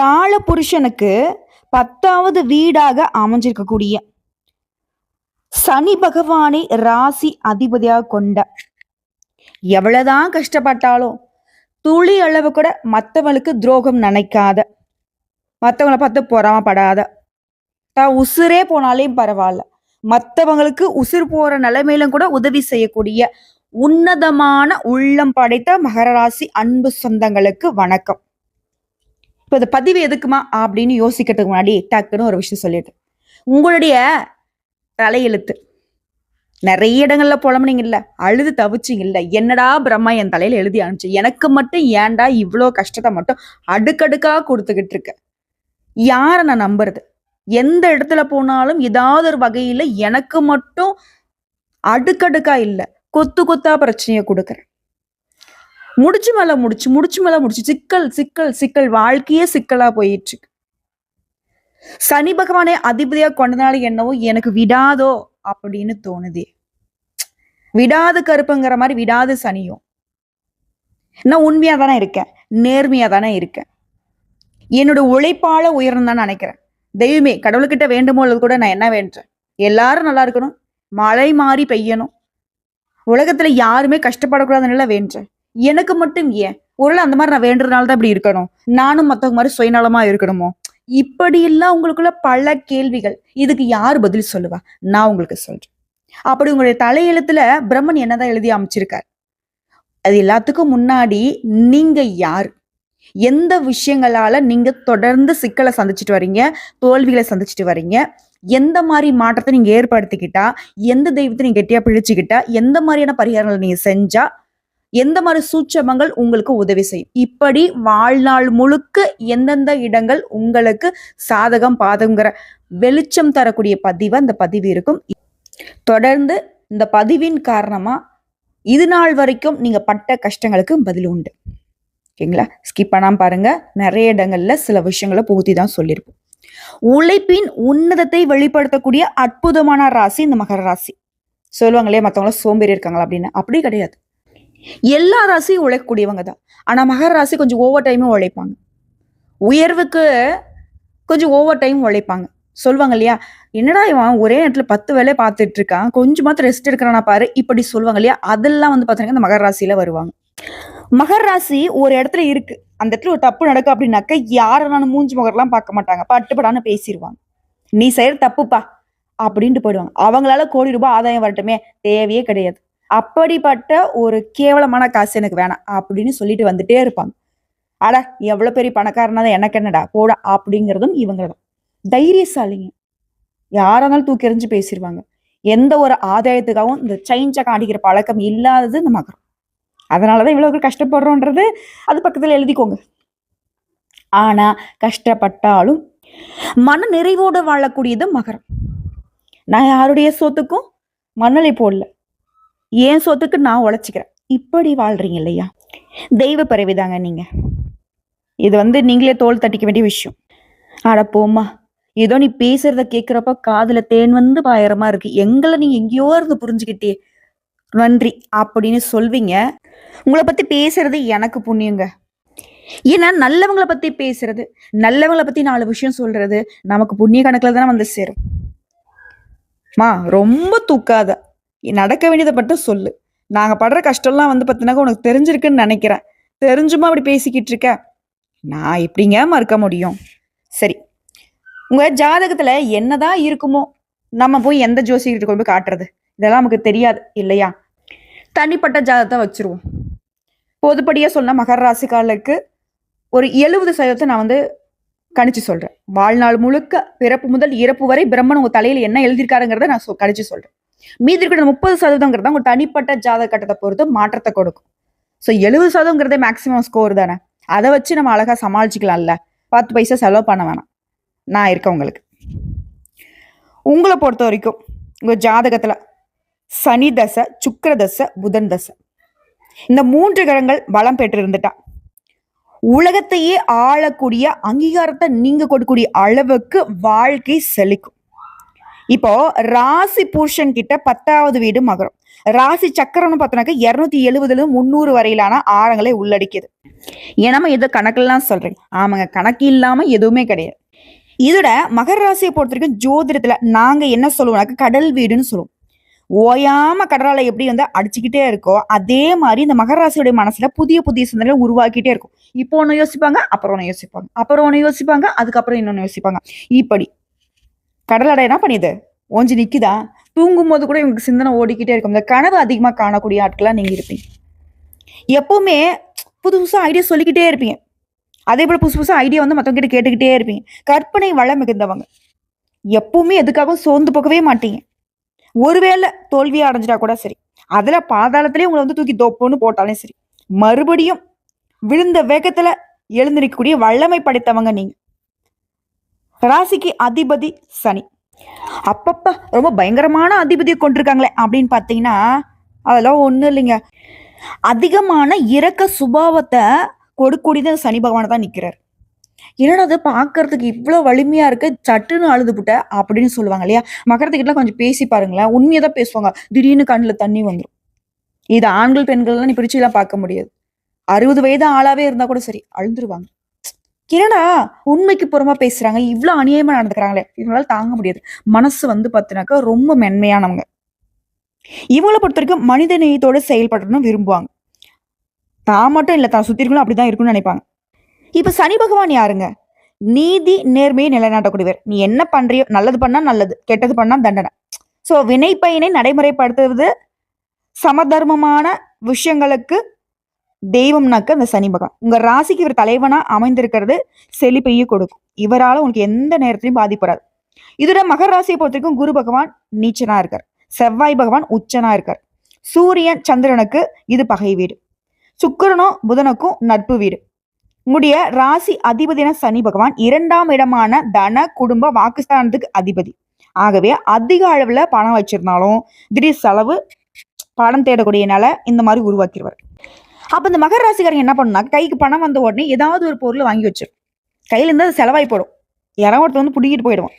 கால புருஷனுக்கு பத்தாவது வீடாக அமைஞ்சிருக்கக்கூடிய சனி பகவானை ராசி அதிபதியாக கொண்ட எவ்வளவுதான் கஷ்டப்பட்டாலும் துளி அளவு கூட மற்றவங்களுக்கு துரோகம் நினைக்காத. மற்றவங்கள பார்த்து பொறாமப்படாத. தான் உசுரே போனாலே பரவாயில்ல. மற்றவங்களுக்கு உசுர் போற நிலைமையிலும் கூட உதவி செய்யக்கூடிய உன்னதமான உள்ளம் படைத்த மகர ராசி அன்பு சொந்தங்களுக்கு வணக்கம். இப்போ இந்த பதிவு எதுக்குமா அப்படின்னு யோசிக்கிறதுக்கு முன்னாடி டக்குன்னு ஒரு விஷயம் சொல்லிட்டு உங்களுடைய தலையெழுத்து. நிறைய இடங்கள்ல புலம்புனீங்கல்ல அழுது தவிச்சிங்கல்ல என்னடா பிரம்மா என் தலையில எழுதி அனுப்பிச்சு எனக்கு மட்டும் ஏன்டா இவ்வளோ கஷ்டத்தை மட்டும் அடுக்கடுக்காக கொடுத்துக்கிட்டு இருக்க? யாரை நான் நம்புறது? எந்த இடத்துல போனாலும் ஏதாவது ஒரு வகையில எனக்கு மட்டும் அடுக்கடுக்கா இல்லை கொத்து கொத்தா பிரச்சனையை கொடுக்குறேன். முடிச்சு மேல முடிச்சு முடிச்சு மேல முடிச்சு சிக்கல் சிக்கல் சிக்கல் வாழ்க்கையே சிக்கலா போயிட்டு இருக்கு சனி பகவானை அதிபதியா கொண்டனால என்னவோ எனக்கு விடாதோ அப்படின்னு தோணுதே. விடாது கருப்புங்கிற மாதிரி விடாது சனியும். நான் உண்மையா தானே இருக்கேன் நேர்மையா தானே இருக்கேன். என்னோட உழைப்பால உயரம் தான் நினைக்கிறேன். தெய்வமே கடவுள்கிட்ட வேண்டுமோ கூட நான் என்ன வேண்டேன் எல்லாரும் நல்லா இருக்கணும் மழை மாறி பெய்யணும். உலகத்துல யாருமே கஷ்டப்படக்கூடாதுன்னு வேண்டேன் எனக்கு மட்டும் ஏன்? ஒருவேளை அந்த மாதிரி நான் வேண்டுறதுனால தான் இப்படி இருக்கணும். நானும் மற்றவங்க மாதிரி சுயநலமா இருக்கணுமோ? இப்படி எல்லாம் உங்களுக்குள்ள பல கேள்விகள். இதுக்கு யார் பதில் சொல்லுவா? நான் உங்களுக்கு சொல்றேன். அப்படி உங்களுடைய தலையெழுத்துல பிரம்மன் என்னதான் எழுதி அமைச்சிருக்கார்? அது எல்லாத்துக்கும் முன்னாடி நீங்க யார்? எந்த விஷயங்களால நீங்க தொடர்ந்து சிக்கலை சந்திச்சுட்டு வர்றீங்க தோல்விகளை சந்திச்சுட்டு வர்றீங்க எந்த மாதிரி மாற்றத்தை நீங்க ஏற்படுத்திக்கிட்டா? எந்த தெய்வத்தை நீங்க கெட்டியா பிழிச்சுக்கிட்டா எந்த மாதிரியான பரிகாரங்களை நீங்க செஞ்சா எந்த மாதிரி சூட்சமங்கள் உங்களுக்கு உதவி செய்யும்? இப்படி வாழ்நாள் முழுக்க எந்தெந்த இடங்கள் உங்களுக்கு சாதகம் பாதகங்கிற வெளிச்சம் தரக்கூடிய பதிவு அந்த பதிவு இருக்கும். தொடர்ந்து இந்த பதிவின் காரணமா இது நாள் வரைக்கும் நீங்க பட்ட கஷ்டங்களுக்கு பதில் உண்டு. ஓகேங்களா? ஸ்கிப் பண்ணாம பாருங்க. நிறைய இடங்கள்ல சில விஷயங்களை புகுத்தி தான் சொல்லியிருப்போம். உழைப்பின் உன்னதத்தை வெளிப்படுத்தக்கூடிய அற்புதமான ராசி இந்த மகர ராசி. சொல்லுவாங்க இல்லையா? மற்றவங்கள சோம்பேறி இருக்காங்களா அப்படின்னு? அப்படி கிடையாது. எல்லா ராசியும் உழைக்கக்கூடியவங்க தான். ஆனா மகர ராசி கொஞ்சம் ஓவர் டைமும் உழைப்பாங்க. உயர்வுக்கு கொஞ்சம் ஓவர் டைம் உழைப்பாங்க. சொல்லுவாங்க இல்லையா? என்னடா இவன் ஒரே நேரத்தில் பத்து வேலையை பார்த்துட்டு இருக்கான் கொஞ்சமாத்த ரெஸ்ட் எடுக்கிறானா பாரு. இப்படி சொல்லுவாங்க இல்லையா? அதெல்லாம் வந்து பார்த்தீங்கன்னா இந்த மகர ராசியில் வருவாங்க. மகர் ராசி ஒரு இடத்துல இருக்கு. அந்த இடத்துல ஒரு தப்பு நடக்கும் அப்படின்னாக்க யாரும் மூஞ்சி முகரெல்லாம் பார்க்க மாட்டாங்க. பட்டுப்படான்னு பேசிடுவாங்க நீ செய்யற தப்புப்பா. அப்படின்ட்டு போயிடுவாங்க. அவங்களால கோடி ரூபாய் ஆதாயம் வரட்டுமே. தேவையே கிடையாது. அப்படிப்பட்ட ஒரு கேவலமான காசு எனக்கு வேணாம் அப்படின்னு சொல்லிட்டு வந்துட்டே இருப்பாங்க. அட எவ்வளோ பெரிய பணக்காரனா தான் எனக்கு என்னடா? போடா அப்படிங்கிறதும் இவங்க தான் தைரியசாலிங்க. யாராக இருந்தாலும் தூக்கி எறிஞ்சு பேசிடுவாங்க எந்த ஒரு ஆதாயத்துக்காகவும் இந்த செயின்ச்சை காண்டிக்கிற பழக்கம் இல்லாதது இந்த மகரம் அதனாலதான் இவ்வளோ கஷ்டப்படுறோன்றது அது பக்கத்தில் எழுதிக்கோங்க. ஆனால் கஷ்டப்பட்டாலும் மன நிறைவோடு வாழக்கூடியது மகரம். நான் யாருடைய சொத்துக்கும் மண்ணலை போடல. என் சொத்துக்கு நான் உழைச்சிக்கிறேன். இப்படி வாழ்றீங்க இல்லையா? தெய்வ பிறவிதாங்க நீங்க. இது வந்து நீங்களே தோல் தட்டிக்க வேண்டிய விஷயம். ஆட போம்மா. ஏதோ நீ பேசுறத கேட்கிறப்ப காதுல தேன் வந்து பாயிரமா இருக்கு. எங்களை நீ எங்கேயோ இருந்து புரிஞ்சுக்கிட்டே நன்றி. அப்படின்னு சொல்வீங்க. உங்களை பத்தி பேசுறது எனக்கு புண்ணியங்க. ஏன்னா நல்லவங்களை பத்தி பேசுறது நல்லவங்களை பத்தி நாலு விஷயம் சொல்றது நமக்கு புண்ணிய கணக்குல தானே வந்து சேரும். மா ரொம்ப தூக்காத. நடக்க வேண்டியதை மட்டும் சொல்லு. நாங்கள் படுற கஷ்டம்லாம் வந்து பார்த்தீங்கன்னா உனக்கு தெரிஞ்சிருக்குன்னு நினைக்கிறேன். தெரிஞ்சுமா அப்படி பேசிக்கிட்டு இருக்க. நான் எப்படிங்க மறுக்க முடியும்? சரி. உங்கள் ஜாதகத்தில் என்னதான் இருக்குமோ நம்ம போய் எந்த ஜோசிகிட்ட கொண்டு போய் காட்டுறது? இதெல்லாம் நமக்கு தெரியாது இல்லையா? தனிப்பட்ட ஜாதகத்தை வச்சிருவோம். பொதுப்படியாக சொன்னால் மகர ராசிக்காரர்களுக்கு ஒரு எழுபது சதவீதத்தை நான் வந்து கணிச்சு சொல்கிறேன் வாழ்நாள் முழுக்க பிறப்பு முதல் இறப்பு வரை பிரம்மன் உங்கள் தலையில் என்ன எழுதியிருக்காருங்கிறத நான் சொ- கணிச்சு சொல்கிறேன் மீதி இருக்கிற முப்பது சதவீதங்கிறது உங்க தனிப்பட்ட ஜாதக கட்டத்தை பொறுத்து மாற்றத்தை கொடுக்கும். ஸோ எழுபது சதவீதங்கிறதே மேக்ஸிமம் ஸ்கோர் தானே? அதை வச்சு நம்ம அழகா சமாளிச்சுக்கலாம்ல. பத்து பைசா செலவு பண்ண வேணாம். நான் இருக்கேன் உங்களுக்கு. உங்களை பொறுத்த வரைக்கும் உங்க ஜாதகத்துல சனி தசை சுக்கர தசை புதன் தசை. இந்த மூன்று கிரகங்கள் பலம் பெற்று இருந்துட்டா. உலகத்தையே ஆளக்கூடிய அங்கீகாரத்தை நீங்க கொடுக்கக்கூடிய அளவுக்கு வாழ்க்கை செழிக்கும். இப்போ ராசி புருஷன் கிட்ட பத்தாவது வீடு மகரம். ராசி சக்கரம்னு பார்த்தோம்னாக்க இரநூத்தி எழுபதுல முந்நூறு வரையிலான ஆரங்களை உள்ளடக்கியது. ஏன்னா இதை கணக்கெல்லாம் சொல்றேன் ஆமாங்க கணக்கு இல்லாம எதுவுமே கிடையாது. இதோட மகர ராசியை பொறுத்த வரைக்கும் ஜோதிடத்துல நாங்க என்ன சொல்லுவோம்னாக்க கடல் வீடுன்னு சொல்லுவோம். ஓயாம கடலால எப்படி வந்து அடிச்சுக்கிட்டே இருக்கோ அதே மாதிரி இந்த மகராசியுடைய மனசுல புதிய புதிய சிந்தனை உருவாக்கிட்டே இருக்கும். இப்போ ஒன்று யோசிப்பாங்க அப்புறம் ஒன்று யோசிப்பாங்க அப்புறம் ஒன்று யோசிப்பாங்க அதுக்கப்புறம் இன்னொன்று யோசிப்பாங்க. இப்படி கடலடை என்ன பண்ணிது ஓஞ்சி நிற்குதா தூங்கும் போது கூட இவங்களுக்கு சிந்தனை ஓடிக்கிட்டே இருக்கும். இந்த கனவு அதிகமாக காணக்கூடிய ஆட்களாக நீங்கள் இருப்பீங்க. எப்போவுமே புது புதுசாக ஐடியா சொல்லிக்கிட்டே இருப்பீங்க. அதே போல் புதுசு புதுசாக ஐடியா வந்து மற்றவங்ககிட்ட கேட்டுக்கிட்டே இருப்பீங்க. கற்பனை வளம் மிகுந்தவங்க. எப்பவுமே எதுக்காகவும் சோர்ந்து போகவே மாட்டீங்க. ஒருவேளை தோல்வியை அடைஞ்சிட்டா கூட சரி. அதில் பாதாளத்திலே உங்களை வந்து தூக்கி தோப்புன்னு போட்டாலும் சரி. மறுபடியும் விழுந்த வேகத்தில் எழுந்து நிற்கக்கூடிய வல்லமை படைத்தவங்க நீங்கள் ராசிக்கு அதிபதி சனி. அப்பப்பா ரொம்ப பயங்கரமான அதிபதியை கொண்டிருக்காங்களே அப்படின்னு பார்த்தீங்கன்னா அதெல்லாம் ஒன்றும் இல்லைங்க. அதிகமான இரக்க சுபாவத்தை கொடுக்கூடியது சனி பகவான் தான் நிற்கிறார் என்னடா அது பார்க்கறதுக்கு இவ்வளோ வலிமையா இருக்கு சட்டுன்னு அழுது புட்ட அப்படின்னு சொல்லுவாங்க இல்லையா? மகரத்துக்கிட்ட கொஞ்சம் பேசி பாருங்களேன் உண்மையை தான் பேசுவாங்க. திடீர்னு கண்ணில் தண்ணி வந்துடும் இது ஆண்கள் பெண்கள்லாம் நீ பிரிச்சுலாம் பார்க்க முடியாது. அறுபது வயது ஆளாவே இருந்தால் கூட சரி அழுந்துருவாங்க. என்னடா உண்மைக்கு புறமா பேசுறாங்க? இவ்வளோ அநியாயமா நடந்துக்கிறாங்களே. இவங்களால தாங்க முடியாது. மனசு வந்து பார்த்தினாக்கா ரொம்ப மென்மையானவங்க. இவங்களை பொறுத்த வரைக்கும் மனித நேயத்தோட செயல்படணும்னு விரும்புவாங்க. தான் மட்டும் இல்லை தான் சுத்தி இருக்கணும் அப்படிதான் இருக்கும்னு நினைப்பாங்க. இப்ப சனி பகவான் யாருங்க? நீதி நேர்மையை நிலைநாட்டக்கூடியவர். நீ என்ன பண்றியோ நல்லது பண்ணா நல்லது கெட்டது பண்ணா தண்டனை. சோ வினை பயனை நடைமுறைப்படுத்துவது சமதர்மமான விஷயங்களுக்கு தெய்வம்னாக்க அந்த சனி பகவான். உங்க ராசிக்கு இவர் தலைவனா அமைந்திருக்கிறது செழிப்பையே கொடுக்கும். இவரால உங்களுக்கு எந்த நேரத்திலையும் பாதிப்படாது இதோட மகர ராசியை பொறுத்த வரைக்கும் குரு பகவான் நீச்சனா இருக்கார். செவ்வாய் பகவான் உச்சனா இருக்கார். சூரியன் சந்திரனுக்கு இது பகை வீடு. சுக்கிரனும் புதனுக்கும் நட்பு வீடு. உங்களுடைய ராசி அதிபதியான சனி பகவான் இரண்டாம் இடமான தன குடும்ப வாக்குஸ்தானத்துக்கு அதிபதி. ஆகவே அதிக அளவுல பணம் வச்சிருந்தாலும் திடீர் செலவு பணம் தேடக்கூடியனால இந்த மாதிரி உருவாக்கிடுவார் அப்போ இந்த மகர ராசிக்காரங்க என்ன பண்ணுனா கைக்கு பணம் வந்த உடனே ஏதாவது ஒரு பொருள் வாங்கி வச்சிடும் கையிலேருந்து அது செலவாய் போடும் யாராவது ஒருத்தர் வந்து பிடிக்கிட்டு போயிடுவான்.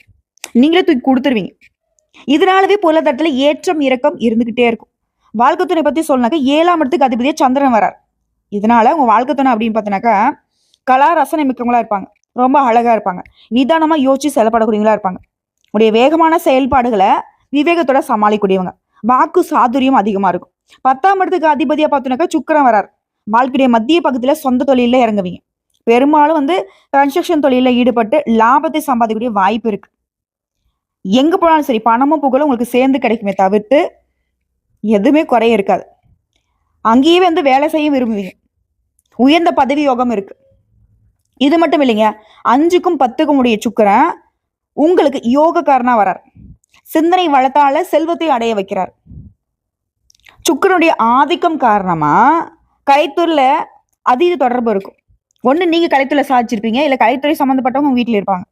நீங்களே தூக்கி கொடுத்துருவீங்க. இதனாலவே பொருளாதாரத்தில் ஏற்றம் இறக்கம் இருந்துக்கிட்டே இருக்கும். வாழ்க்கை துணை பற்றி சொன்னாக்க ஏழாம் இடத்துக்கு அதிபதியாக சந்திரன் வரார். இதனால உங்கள் வாழ்க்கை துணை அப்படின்னு பார்த்தினாக்கா கலா ரசனை மிக்கவங்களா இருப்பாங்க. ரொம்ப அழகாக இருப்பாங்க. நிதானமாக யோசிச்சு செலப்படக்கூடியவங்களா இருப்பாங்க. உடைய வேகமான செயல்பாடுகளை விவேகத்தோட சமாளிக்கக்கூடியவங்க. வாக்கு சாதுரியம் அதிகமாக இருக்கும். பத்தாம் இடத்துக்கு அதிபதியாக பார்த்தோன்னாக்கா சுக்கரம் வரார். வாழ்க்கையுடைய மத்திய பகுதியில் சொந்த தொழிலில் இறங்குவீங்க. பெரும்பாலும் வந்து கன்ஸ்ட்ரக்ஷன் தொழிலில் ஈடுபட்டு லாபத்தை சம்பாதிக்கக்கூடிய வாய்ப்பு இருக்கு. எங்க போனாலும் சரி பணமும் புகழும் உங்களுக்கு சேர்ந்து கிடைக்குமே தவிர்த்து எதுவுமே குறைய இருக்காது. அங்கேயே வந்து வேலை செய்ய விரும்புவீங்க. உயர்ந்த பதவி யோகம் இருக்கு. இது மட்டும் இல்லைங்க அஞ்சுக்கும் பத்துக்கும் உடைய சுக்கரன் உங்களுக்கு யோகக்காரனா வரார். சிந்தனை வளத்தால செல்வத்தை அடைய வைக்கிறார். சுக்கரனுடைய ஆதிக்கம் காரணமா கலைத்துறையில் அதீத தொடர்பு இருக்கும். ஒன்று நீங்கள் கலைத்துறை சாதிச்சிருப்பீங்க. இல்லை கலைத்துறை சம்மந்தப்பட்டவங்க உங்கள் வீட்டில் இருப்பாங்க.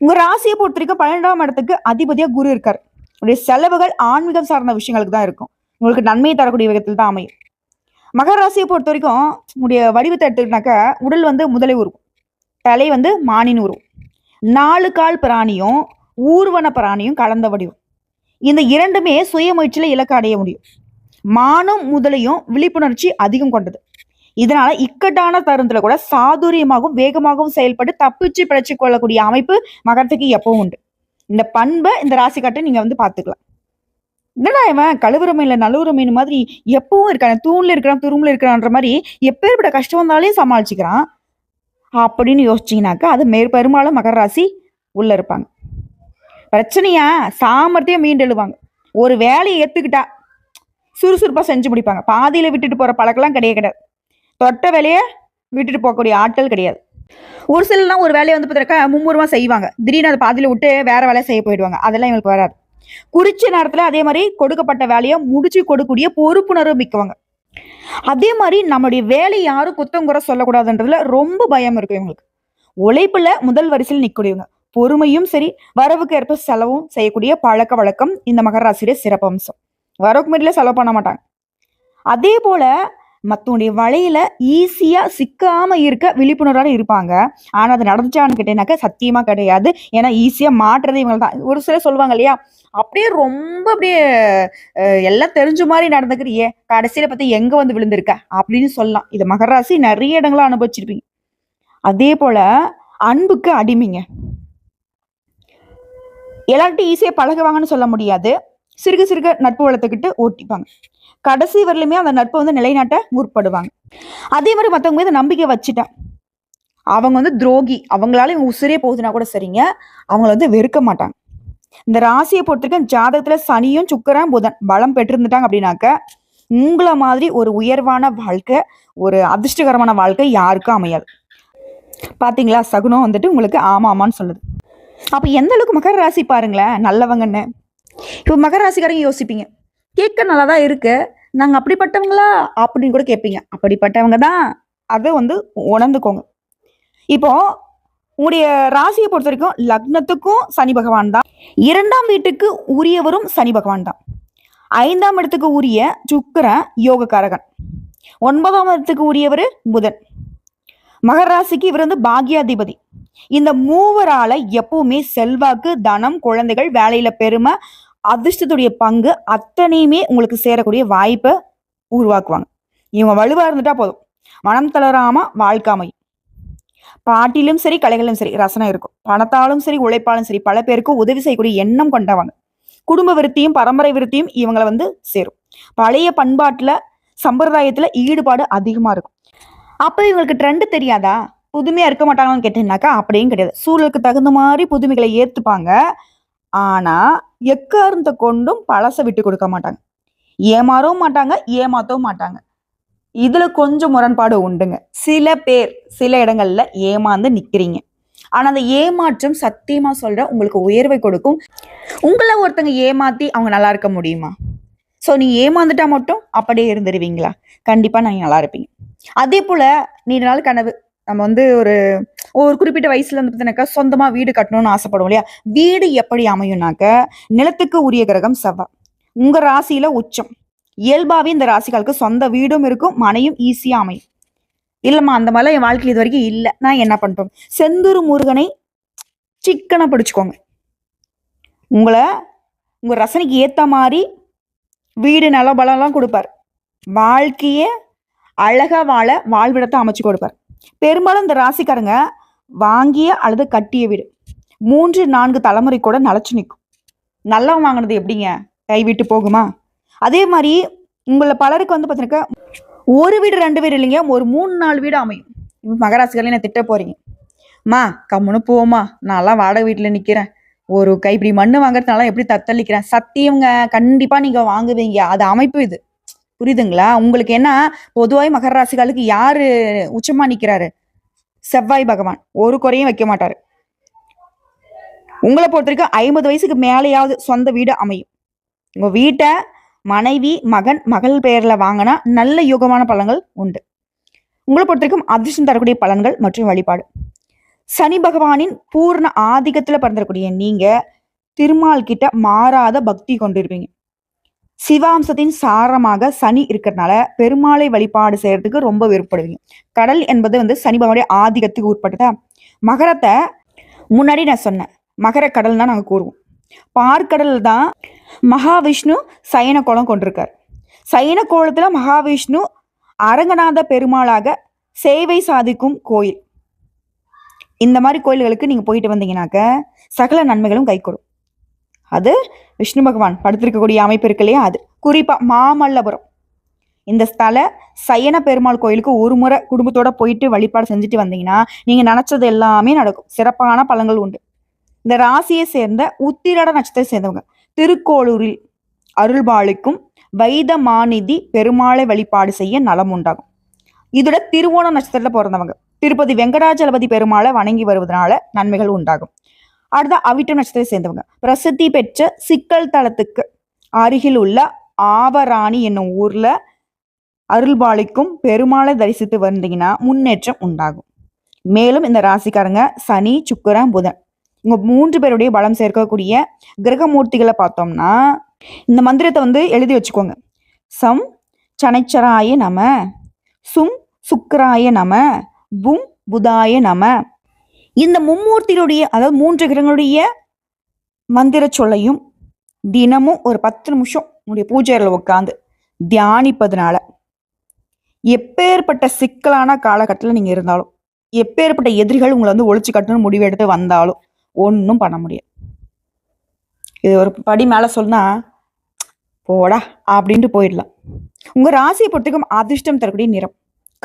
உங்கள் ராசியை பொறுத்த வரைக்கும் பன்னெண்டாம் இடத்துக்கு அதிபதியாக குரு இருக்கார். உடைய செலவுகள் ஆன்மீகம் சார்ந்த விஷயங்களுக்கு தான் இருக்கும். உங்களுக்கு நன்மையை தரக்கூடிய விதத்தில் தான் அமையும். மகர ராசியை பொறுத்த வரைக்கும் உங்களுடைய வடிவத்தை எடுத்துக்கிட்டாக்க உடல் வந்து முதலை உருவம். தலை வந்து மானின் உருவம். நாலு கால் பிராணியும் ஊர்வன பிராணியும் கலந்த வடிவம். இந்த இரண்டுமே சுய முயற்சியில் இலக்கு அடைய முடியும். மானம் முதலையும் விழிப்புணர்ச்சி அதிகம் கொண்டது. இதனால இக்கட்டான தருணத்துல கூட சாதுரியமாகவும் வேகமாகவும் செயல்பட்டு தப்பிச்சு பிழைச்சு கொள்ளக்கூடிய அமைப்பு மகரத்துக்கு எப்பவும் உண்டு. இந்த பண்பை இந்த ராசிக்காட்டை நீங்க வந்து பாத்துக்கலாம் என்னடா இவன் கழுவுற மீன்ல நழுவுற மீன் மாதிரி எப்பவும் இருக்கான் தூண்ல இருக்கிறான் துரும்புல இருக்கிறான்ற மாதிரி எப்பேற்பட்ட கஷ்டம் வந்தாலையும் சமாளிச்சுக்கிறான். அப்படின்னு யோசிச்சீங்கன்னாக்கா அது மேற் பெரும்பாலும் மகர ராசி உள்ள இருப்பாங்க. பிரச்சனையா சாமர்த்தியம் மீண்டெழுவாங்க ஒரு வேலையை ஏத்துக்கிட்டா சுறுசுறுப்பாக செஞ்சு முடிப்பாங்க. பாதியில் விட்டுட்டு போகிற பழக்கம்லாம் கிடையாது கிடையாது. தொட்ட வேலையை விட்டுட்டு போகக்கூடிய ஆட்கள் கிடையாது. ஒரு சிலர்லாம் ஒரு வேலையை வந்து பார்த்திருக்கா மும்முரமா செய்வாங்க. திடீர்னு அதை பாதியில் விட்டு வேற வேலையை செய்ய போயிடுவாங்க. அதெல்லாம் இவங்களுக்கு வராது. குறிச்ச நேரத்தில் அதே மாதிரி கொடுக்கப்பட்ட வேலையை முடிச்சு கொடுக்கக்கூடிய பொறுப்புணர்வு மிக்கவங்க. அதே மாதிரி நம்மளுடைய வேலையை யாரும் குத்தம் குறை சொல்லக்கூடாதுன்றதுல ரொம்ப பயம் இருக்கும் இவங்களுக்கு. உழைப்புல முதல் வரிசையில் நிற்கக்கூடியவங்க. பொறுமையும் சரி வரவுக்கு ஏற்ப செலவும் செய்யக்கூடிய பழக்க வழக்கம் இந்த மகராசிரியர் சிறப்பம்சம். வரவுக்கு மீட்டில் செலவு பண்ண மாட்டாங்க. அதே போல் மற்றவனுடைய வலையில் ஈஸியாக சிக்காமல் இருக்க விழிப்புணர்வோட இருப்பாங்க. ஆனால் அது நடந்துச்சான்னு கேட்டீங்கன்னாக்கா சத்தியமாக கிடையாது. ஏன்னா ஈஸியாக மாட்டுறது இவங்க தான் ஒரு சிலர் சொல்லுவாங்க இல்லையா? அப்படியே ரொம்ப அப்படியே எல்லாம் தெரிஞ்ச மாதிரி நடந்துக்கிறியே. கடைசியில் பார்த்து எங்கே வந்து விழுந்திருக்க? அப்படின்னு சொல்லலாம். இது மகராசி நிறைய இடங்கள அனுபவிச்சிருப்பீங்க. அதே போல் அன்புக்கு அடிமைங்க. எல்லார்ட்டும் ஈஸியாக பழகுவாங்கன்னு சொல்ல முடியாது. சிறுக சிறுக நட்பு வளர்த்துக்கிட்டு ஓட்டிப்பாங்க. கடைசி வரலுமே அந்த நட்பை வந்து நிலைநாட்ட முற்படுவாங்க. அதே மாதிரி மற்றவங்க மீது நம்பிக்கை வச்சுட்டேன் அவங்க வந்து துரோகி. அவங்களால இவங்க உசிரே போகுதுன்னா கூட சரிங்க. அவங்கள வந்து வெறுக்க மாட்டாங்க. இந்த ராசியை பொறுத்திருக்க ஜாதகத்துல சனியும் சுக்கரம் புதன் பலம் பெற்றிருந்துட்டாங்க அப்படின்னாக்க உங்களை மாதிரி ஒரு உயர்வான வாழ்க்கை ஒரு அதிர்ஷ்டகரமான வாழ்க்கை யாருக்கும் அமையாது. பாத்தீங்களா? சகுனம் வந்துட்டு உங்களுக்கு ஆமா ஆமான்னு சொல்லுது. அப்ப எந்த அளவுக்கு மகர ராசி பாருங்களேன் நல்லவங்கன்னு. இப்போ மகராசிக்காரங்க யோசிப்பீங்க. கேட்க நல்லா தான் இருக்கு. நாங்க அப்படிப்பட்டவங்களா? அப்படின்னு கூட கேட்பீங்க. அப்படிப்பட்டவங்க தான் அதை வந்து உணர்ந்துக்கோங்க. இப்போ உங்களுடைய ராசியை பொறுத்த வரைக்கும் லக்னத்துக்கும் சனி பகவான் தான். இரண்டாம் வீட்டுக்கு உரியவரும் சனி பகவான் தான். ஐந்தாம் இடத்துக்கு உரிய சுக்கரன் யோகக்காரகன். ஒன்பதாம் இடத்துக்கு உரியவர் புதன். மகர ராசிக்கு இவர் வந்து பாக்யாதிபதி. இந்த மூவரால எப்பவுமே செல்வாக்கு தனம் குழந்தைகள் வேலையில பெருமை அதிர்ஷ்டத்துடைய பங்கு அத்தனையுமே உங்களுக்கு சேரக்கூடிய வாய்ப்பை உருவாக்குவாங்க. இவங்க வலுவாக இருந்துட்டா போதும். மனம் தளராம வாழ்க்காமை பாட்டிலும் சரி கலைகளிலும் சரி ரசனம் இருக்கும். பணத்தாலும் சரி உழைப்பாலும் சரி பல பேருக்கு உதவி செய்யக்கூடிய எண்ணம் கொண்டவங்க. குடும்ப விருத்தியும் பரம்பரை விருத்தியும் இவங்களை வந்து சேரும். பழைய பண்பாட்டில் சம்பிரதாயத்தில் ஈடுபாடு அதிகமாக இருக்கும். அப்போ இவங்களுக்கு ட்ரெண்டு தெரியாதா? புதுமையாக இருக்க மாட்டாங்களான்னு கேட்டீங்கன்னாக்கா அப்படியும் கிடையாது. சூழலுக்கு தகுந்த மாதிரி புதுமைகளை ஏற்றுப்பாங்க ஆனா எக்காரணத்தை கொண்டும் பழசை விட்டு கொடுக்க மாட்டாங்க. ஏமாறவும் மாட்டாங்க ஏமாத்தவும் மாட்டாங்க. இதுல கொஞ்சம் முரண்பாடு உண்டுங்க. சில பேர் சில இடங்கள்ல ஏமாந்து நிக்கிறீங்க. ஆனா அந்த ஏமாற்றம் சத்தியமா சொல்ற உங்களுக்கு உயர்வை கொடுக்கும். உங்களை ஒருத்தங்க ஏமாத்தி அவங்க நல்லா இருக்க முடியுமா? ஸோ நீ ஏமாந்துட்டா மட்டும் அப்படியே இருந்துருவீங்களா? கண்டிப்பா நீங்க நல்லா இருப்பீங்க அதே போல நீண்ட நாள் கனவு நம்ம வந்து ஒரு ஒரு குறிப்பிட்ட வயசுல வந்து பார்த்தீங்கன்னாக்கா சொந்தமா வீடு கட்டணும்னு ஆசைப்படுவோம் இல்லையா? வீடு எப்படி அமையும்னாக்க நிலத்துக்கு உரிய கிரகம் செவ்வாய் உங்க ராசியில உச்சம். இயல்பாவே இந்த ராசிகளுக்கு சொந்த வீடும் இருக்கும் மனையும் ஈஸியா அமையும். இல்லம்மா அந்த மாதிரிலாம் என் வாழ்க்கையில் இது வரைக்கும் இல்லை. நான் என்ன பண்ணுறோம் செந்தூர் முருகனை சிக்கனை பிடிச்சிக்கோங்க. உங்களை உங்க ரசனைக்கு ஏற்ற மாதிரி வீடு நல பலம்லாம் கொடுப்பார். வாழ்க்கையே அழகா வாழ வாழ்விடத்தை அமைச்சு கொடுப்பார். பெரும்பாலும் இந்த ராசிக்காரங்க வாங்கிய அல்லது கட்டிய வீடு. மூன்று நான்கு தலைமுறை கூட நிலச்சி நிற்கும் நல்லவன் வாங்கினது எப்படிங்க? கைவிட்டு போகுமா? அதே மாதிரி உங்களை பலருக்கு வந்து பார்த்தீங்கன்னாக்கா ஒரு வீடு ரெண்டு வீடு இல்லைங்க ஒரு மூணு நாலு வீடு அமையும். இப்போ நான் திட்ட போகிறீங்க மா கம்முன்னு போமா நான்லாம் வாடகை வீட்டில் நிற்கிறேன் ஒரு கைப்பிடி மண்ணு வாங்குறதுனால எப்படி தத்தளிக்கிறேன்? சத்தியம்ங்க கண்டிப்பாக நீங்கள் வாங்குவீங்க. அது அமைப்பு இது. புரியுதுங்களா? உங்களுக்கு என்ன பொதுவாய் மகர ராசிகளுக்கு யாரு உச்சமா நிக்கிறாரு? செவ்வாய் பகவான். ஒரு குறையும் வைக்க மாட்டாரு. உங்களை பொறுத்த வரைக்கும் ஐம்பது வயசுக்கு மேலேயாவது சொந்த வீடு அமையும். உங்க வீட்டை மனைவி மகன் மகள் பெயர்ல வாங்கினா நல்ல யோகமான பலன்கள் உண்டு. உங்களை பொறுத்த வரைக்கும் அதிர்ஷ்டம் தரக்கூடிய பலன்கள் மற்றும் வழிபாடு. சனி பகவானின் பூர்ண ஆதிக்கத்துல பிறந்திருக்கூடிய நீங்க திருமால் கிட்ட மாறாத பக்தி கொண்டிருப்பீங்க. சிவாம்சத்தின் சாரமாக சனி இருக்கிறதுனால பெருமாளை வழிபாடு செய்யறதுக்கு ரொம்ப விருப்பப்படுவீங்க. கடல் என்பது வந்து சனி பகவானுடைய ஆதிக்கத்துக்கு உட்பட்டதா? மகரத்தை முன்னாடி நான் சொன்னேன். மகர கடல் தான் நாங்கள் கூறுவோம். பார்க்கடல் தான் மகாவிஷ்ணு சயன கோலம் கொண்டிருக்கார். சயன கோலத்தில் மகாவிஷ்ணு அரங்கநாத பெருமாளாக சேவை சாதிக்கும் கோயில். இந்த மாதிரி கோயில்களுக்கு நீங்கள் போயிட்டு வந்தீங்கன்னாக்க சகல நன்மைகளும் கைகூடும். அது விஷ்ணு பகவான் படுத்திருக்கக்கூடிய அமைப்பு இருக்கு இல்லையா அது. குறிப்பா மாமல்லபுரம். இந்த ஸ்தல சயன பெருமாள் கோயிலுக்கு ஒரு முறை குடும்பத்தோட போயிட்டு வழிபாடு செஞ்சுட்டு வந்தீங்கன்னா நீங்க நினைச்சது எல்லாமே நடக்கும். சிறப்பான பழங்கள் உண்டு. இந்த ராசியை சேர்ந்த உத்திரட நட்சத்திரத்தை சேர்ந்தவங்க. திருக்கோளூரில் அருள்பாளிக்கும் வைத மாநிதி பெருமாளை வழிபாடு செய்ய நலம் உண்டாகும். இதோட திருவோண நட்சத்திரத்தில் பிறந்தவங்க. திருப்பதி வெங்கடாஜலபதி பெருமாளை வணங்கி வருவதனால நன்மைகள் உண்டாகும். அடுத்த அவிட்ட நட்சத்திரத்தை சேர்ந்தவங்க. பிரசித்தி பெற்ற சிக்கல் தலத்துக்கு அருகில் உள்ள ஆவராணி என்னும் ஊர்ல அருள்பாளிக்கும் பெருமாளை தரிசித்து வந்தீங்கன்னா முன்னேற்றம் உண்டாகும். மேலும் இந்த ராசிக்காரங்க சனி சுக்கரன் புதன். இவங்க மூன்று பேருடைய பலம் சேர்க்கக்கூடிய கிரகமூர்த்திகளை பார்த்தோம்னா இந்த மந்திரத்தை வந்து எழுதி வச்சுக்கோங்க. சம் சனைச்சராய நம சும் சுக்கராய நம பும் புதாய நம. இந்த மும்மூர்த்தியுடைய அதாவது மூன்று கிரகங்களுடைய மந்திர சொல்லையும் தினமும் ஒரு பத்து நிமிஷம் உங்களுடைய பூஜையில் உட்காந்து தியானிப்பதுனால எப்பேற்பட்ட சிக்கலான காலகட்டத்தில் நீங்கள் இருந்தாலும் எப்பேற்பட்ட எதிரிகள் உங்களை வந்து ஒழிச்சு கட்டணும் முடிவெடுத்து வந்தாலும் ஒன்றும் பண்ண முடியாது. இது ஒரு படி மேலே சொன்னால் போடா அப்படின்ட்டு போயிடலாம். உங்கள் ராசியை பொறுத்துக்கும் அதிர்ஷ்டம் தரக்கூடிய நிறம்.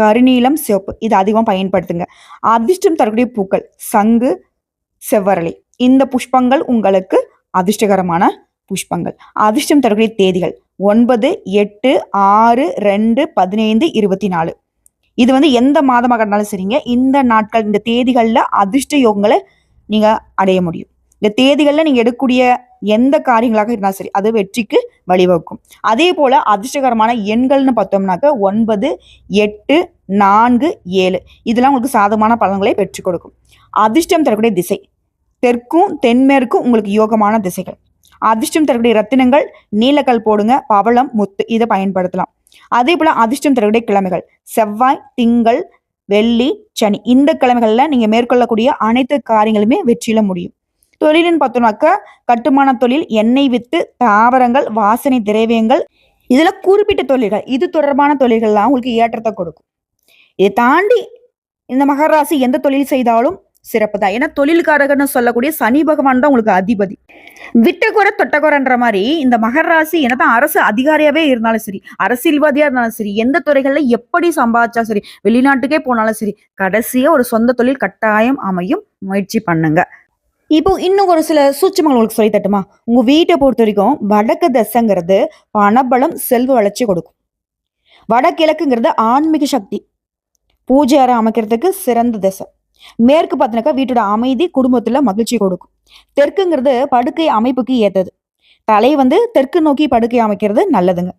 கருநீலம் சிவப்பு. இது அதிகமாக பயன்படுத்துங்க. அதிர்ஷ்டம் தரக்கூடிய பூக்கள் சங்கு செவ்வரளி. இந்த புஷ்பங்கள் உங்களுக்கு அதிர்ஷ்டகரமான புஷ்பங்கள். அதிர்ஷ்டம் தரக்கூடிய தேதிகள் ஒன்பது எட்டு ஆறு ரெண்டு பதினைந்து இருபத்தி நாலு இது வந்து எந்த மாதமாக இருந்தாலும் சரிங்க. இந்த நாட்கள் இந்த தேதிகளில் அதிர்ஷ்ட யோகங்களை நீங்கள் அடைய முடியும். இந்த தேதிகளில் நீங்கள் எடுக்கக்கூடிய எந்த காரியங்களாக இருந்தாலும் சரி அது வெற்றிக்கு வழிவகுக்கும். அதே போல அதிர்ஷ்டகரமான எண்கள்னு பார்த்தோம்னாக்க ஒன்பது எட்டு நான்கு ஏழு. இதெல்லாம் உங்களுக்கு சாதகமான பலன்களை பெற்றுக் கொடுக்கும். அதிர்ஷ்டம் தரக்கூடிய திசை. தெற்கும் தென்மேற்கும் உங்களுக்கு யோகமான திசைகள். அதிர்ஷ்டம் தரக்கூடிய ரத்தினங்கள் நீலக்கல் போடுங்க பவளம் முத்து இதை பயன்படுத்தலாம். அதே போல அதிர்ஷ்டம் தரக்கூடிய கிழமைகள். செவ்வாய் திங்கள் வெள்ளி சனி. இந்த கிழமைகளில் நீங்கள் மேற்கொள்ளக்கூடிய அனைத்து காரியங்களுமே வெற்றியில முடியும். தொழில்னு பார்த்தோம்னாக்கா கட்டுமான தொழில் எண்ணெய் வித்து தாவரங்கள் வாசனை திரவியங்கள் இதில் குறிப்பிட்ட தொழில்கள் இது தொடர்பான தொழில்கள்லாம் உங்களுக்கு ஏற்றத்தை கொடுக்கும். இதை தாண்டி இந்த மகராசி எந்த தொழில் செய்தாலும் சிறப்பு தான். ஏன்னா தொழில்காரகன்னு சொல்லக்கூடிய சனி பகவான் தான் உங்களுக்கு அதிபதி. விட்டகுறை தொட்டகுறைன்ற மாதிரி இந்த மகர ராசி என்னதான் அரசு அதிகாரியாவே இருந்தாலும் சரி அரசியல்வாதியா இருந்தாலும் சரி எந்த துறைகள்ல எப்படி சம்பாதிச்சா சரி வெளிநாட்டுக்கே போனாலும் சரி கடைசியா ஒரு சொந்த தொழில் கட்டாயம் அமையும். முயற்சி பண்ணுங்க. இப்போ இன்னும் ஒரு சில சூட்சமங்கள் உங்களுக்கு சொல்லி தட்டுமா? உங்க வீட்டை பொறுத்த வரைக்கும் வடக்கு தசைங்கிறது பணபலம் செல்வ வளர்ச்சி கொடுக்கும். வடகிழக்குங்கிறது ஆன்மீக சக்தி. பூஜை அறை அமைக்கிறதுக்கு சிறந்த திசை. மேற்கு பார்த்தினாக்கா வீட்டோட அமைதி குடும்பத்துல மகிழ்ச்சி கொடுக்கும். தெற்குங்கிறது படுக்கை அமைப்புக்கு ஏத்தது தலை வந்து தெற்கு நோக்கி படுக்கை அமைக்கிறது நல்லதுங்க.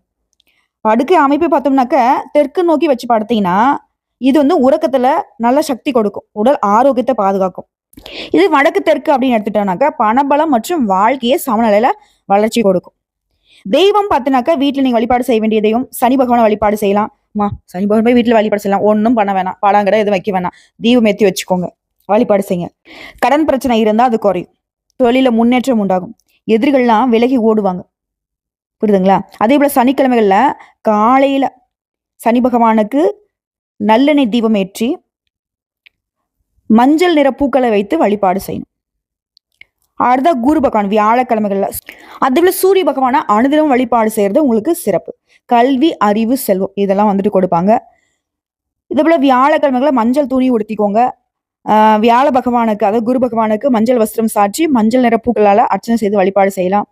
படுக்கை அமைப்பு பார்த்தோம்னாக்க தெற்கு நோக்கி வச்சு படுத்தீங்கன்னா இது வந்து உறக்கத்துல நல்ல சக்தி கொடுக்கும். உடல் ஆரோக்கியத்தை பாதுகாக்கும். இது வடக்கு தெற்கு அப்படின்னு எடுத்துட்டோம்னாக்கா பணபலம் மற்றும் வாழ்க்கையை சமநிலையில வளர்ச்சி கொடுக்கும். தெய்வம் பார்த்தினாக்கா வீட்டில் நீங்கள் வழிபாடு செய்ய வேண்டியதையும் சனி பகவானை வழிபாடு செய்யலாம். மா சனி பகவான் போய் வீட்டில் வழிபாடு செய்யலாம். ஒன்றும் பண்ண வேணாம். பழங்கட எதுவும் வைக்க வேணாம். தீபம் ஏற்றி வச்சுக்கோங்க. வழிபாடு செய்யுங்க. கடன் பிரச்சனை இருந்தால் அது குறையும். தொழிலில் முன்னேற்றம் உண்டாகும். எதிரிகள்லாம் விலகி ஓடுவாங்க. புரியுதுங்களா? அதே போல் சனிக்கிழமைகளில் காலையில் சனி பகவானுக்கு நல்லெண்ணெய் தீபம் ஏற்றி மஞ்சள் நிற பூக்களை வைத்து வழிபாடு செய்யணும். அடுத்த குரு பகவான் வியாழக்கிழமைகள்ல. அதே போல சூரிய பகவானை அனுதினம் வழிபாடு செய்யறது உங்களுக்கு சிறப்பு. கல்வி அறிவு செல்வம் இதெல்லாம் வந்துட்டு கொடுப்பாங்க. இதே போல வியாழக்கிழமைகளை மஞ்சள் துணி உடுத்திக்கோங்க. வியாழ பகவானுக்கு அதாவது குரு பகவானுக்கு மஞ்சள் வஸ்திரம் சாற்றி மஞ்சள் நிற பூக்களால அர்ச்சனை செய்து வழிபாடு செய்யலாம்.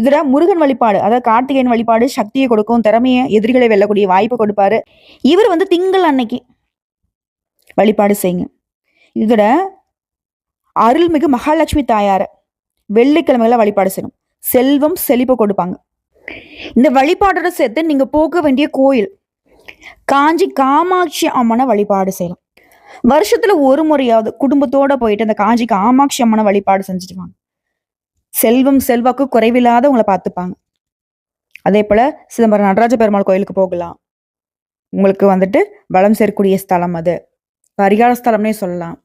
இதுல முருகன் வழிபாடு அதாவது கார்த்திகேயன் வழிபாடு சக்தியை கொடுக்கும் திறமையை எதிரிகளை வெல்லக்கூடிய வாய்ப்பு கொடுப்பாரு. இவர் வந்து திங்கள் அன்னைக்கு வழிபாடு செய்யுங்க. இதோட அருள்மிகு மகாலட்சுமி தாயார வெள்ளிக்கிழமைகளை வழிபாடு செய்யணும். செல்வம் செழிப்பு கொடுப்பாங்க. இந்த வழிபாடோட சேர்த்து நீங்க போக வேண்டிய கோயில் காஞ்சி காமாட்சி அம்மனை வழிபாடு செய்யலாம். வருஷத்துல ஒரு முறையாவது குடும்பத்தோட போயிட்டு அந்த காஞ்சி காமாட்சி அம்மனை வழிபாடு செஞ்சுடுவாங்க செல்வம் செல்வாக்கு குறைவில்லாத உங்களை பார்த்துப்பாங்க. அதே போல சிதம்பரம் நடராஜ பெருமாள் கோயிலுக்கு போகலாம். உங்களுக்கு வந்துட்டு வளம் சேர்க்கக்கூடிய ஸ்தலம் அது. பரிகார ஸ்தலம்னே சொல்லலாம்.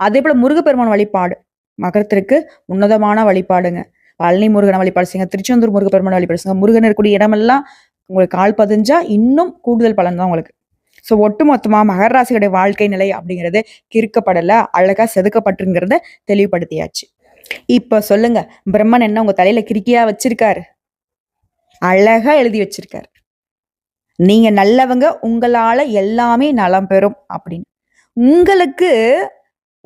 அதே போல முருகப்பெருமான் வழிபாடு. மகரத்திற்கு உன்னதமான வழிபாடுங்க. பழனி முருகனை வழிபாடு செய்யுங்க. திருச்செந்தூர் முருகப்பெருமான் வழிபாடு செய்யுங்க. முருகன் இருக்கக்கூடிய இடமெல்லாம் உங்களுக்கு கால் பதிஞ்சா இன்னும் கூடுதல் பலன் தான் உங்களுக்கு. ஸோ ஒட்டுமொத்தமாக மகர ராசியுடைய வாழ்க்கை நிலை அப்படிங்கிறது கிறுக்கப்படலை அழகாக செதுக்கப்பட்டுங்கிறத தெளிவுபடுத்தியாச்சு. இப்போ சொல்லுங்க பிரம்மன் என்ன உங்கள் தலையில கிறுக்கியா வச்சிருக்காரு? அழகா எழுதி வச்சிருக்காரு. நீங்க நல்லவங்க உங்களால எல்லாமே நலம் பெறும் அப்படின்னு. உங்களுக்கு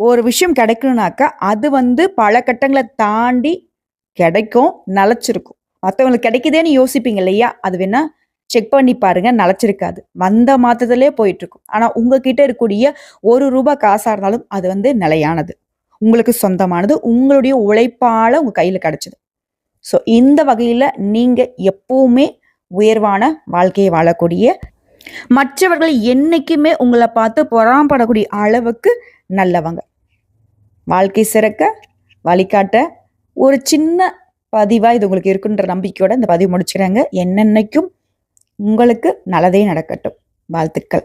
ஒரு விஷயம் கிடைக்கணும்னாக்கா அது வந்து பல கட்டங்களை தாண்டி கிடைக்கும் நலச்சிருக்கும். மற்றவங்களுக்கு கிடைக்குதேன்னு யோசிப்பீங்க இல்லையா? அது வேணா செக் பண்ணி பாருங்க நலச்சிருக்காது. வந்த மாத்தத்திலே போயிட்டு இருக்கும் ஆனா உங்ககிட்ட இருக்கக்கூடிய ஒரு ரூபாய் காசாக இருந்தாலும் அது வந்து நிலையானது. உங்களுக்கு சொந்தமானது உங்களுடைய உழைப்பால் உங்கள் கையில் கிடச்சிது. ஸோ இந்த வகையில் நீங்கள் எப்பவுமே உயர்வான வாழ்க்கையை வாழக்கூடிய மற்றவர்கள் என்றைக்குமே உங்களை பார்த்து பொறாம்படக்கூடிய அளவுக்கு நல்லவங்க. வாழ்க்கை சிறக்க வழிகாட்ட ஒரு சின்ன பதிவாக இது உங்களுக்கு இருக்குன்ற நம்பிக்கையோட இந்த பதிவு முடிச்சுக்கிறாங்க. என்னென்னைக்கும் உங்களுக்கு நல்லதே நடக்கட்டும். வாழ்த்துக்கள்.